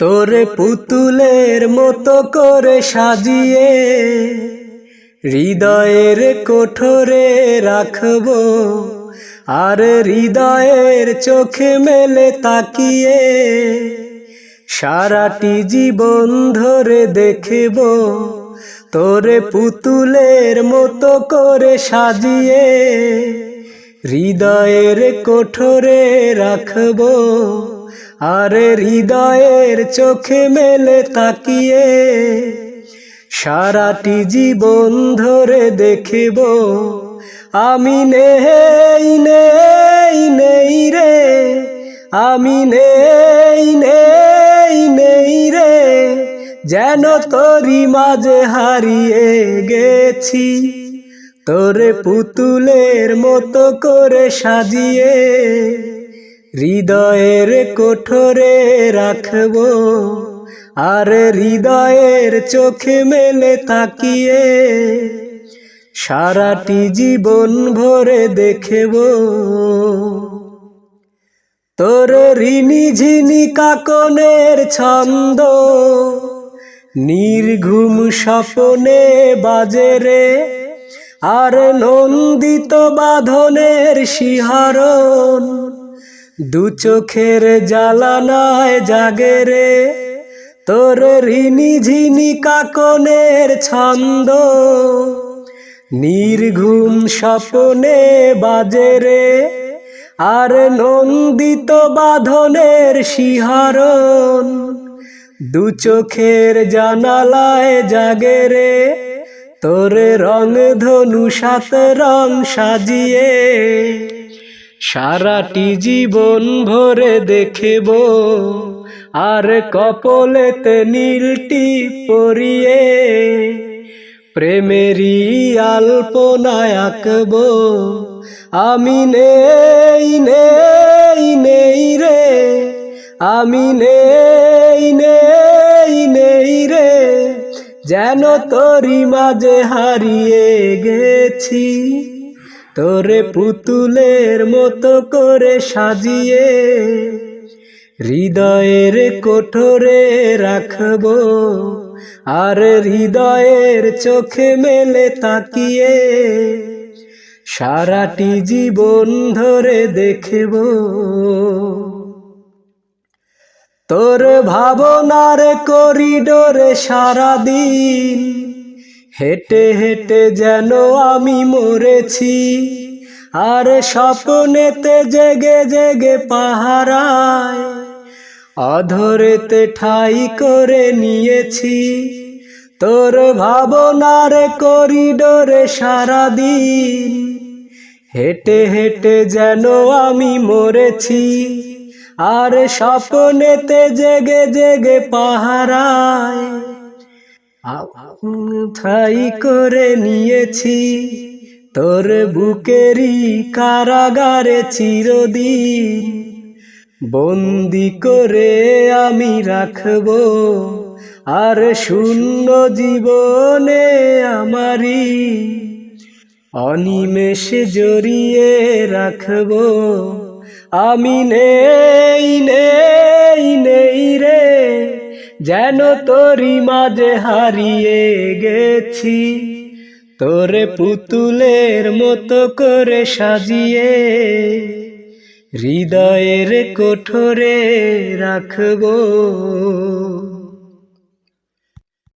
তোরে পুতুলের মতো করে সাজিয়ে হৃদয়ের কোঠরে রাখব, আর হৃদয়ের চোখে মেলে তাকিয়ে সারাটি জীবন ধরে দেখব, তোরে পুতুলের মতো করে সাজিয়ে হৃদয়ের কোঠরে রাখব। আর হৃদয়ের চোখে মেলে তাকিয়ে, সারাটি জীবন ধরে দেখব। আমি নেই নেই নেই রে, আমি নেই নেই নেই রে, যেন তোরি মাঝে হারিয়ে গেছি। তোরে পুতুলের মতো করে সাজিয়ে হৃদয়ের কোঠরে রাখব, আর হৃদয়ের চোখে মেলে তাকিয়ে সারাটি জীবন ভরে দেখব। তোর ঋণী ঝিনি কাকনের ছন্দ, নির্ঘুম স্বপনে বাজে রে, আর নন্দিত বাঁধনের শিহরণ। দু চোখের জ্বালানায় জাগে রে। তোর ঋণী ঝিনি কাকনের ছন্দ। নির্ঘুম স্বপনে বাজে রে। আর নন্দিত বাঁধনের শিহরণ। দু চোখের জানালায় জাগে রে। তোর রং ধনু সাত রং সাজিয়ে। সারাটি জীবন ভরে দেখব। আর কপলেতে নীলটি পরিয়ে প্রেমেরই আল্পনায় আঁকব। আমি নেই নেই নেই রে, আমি নেই নেই নেই রে, যেন তোরি মাঝে হারিয়ে গেছি। তোরে পুতুলের মতো করে সাজিয়ে হৃদয়ের কোঠরে রাখব। আর হৃদয়ের চোখে মেলে তাকিয়ে সারাটি জীবন ধরে দেখব। তোর ভাবনার করিডোরে সারাদিন হেঁটে হেঁটে যেন আমি মরেছি, আর স্বপ্নেতে জেগে জেগে পাহারায়, অধরেতে ঠাই করে নিয়েছি। তোর ভাবনার করিডোরে সারাদিন হেঁটে হেঁটে যেন আমি মরেছি, আর স্বপ্নেতে জেগে জেগে পাহারায় ঠাই করে নিয়েছি, তোর বুকেরই কারাগারে চিরদিন। বন্দি করে আমি রাখব আর শূন্য জীবনে আমারি অনিমেষে জড়িয়ে রাখব, আমি নেই নেই নেই রে। যেন তোরি মাঝে হারিয়ে গেছি। তোরে পুতুলের মতো করে সাজিয়ে হৃদয়ের কোঠরে রাখব।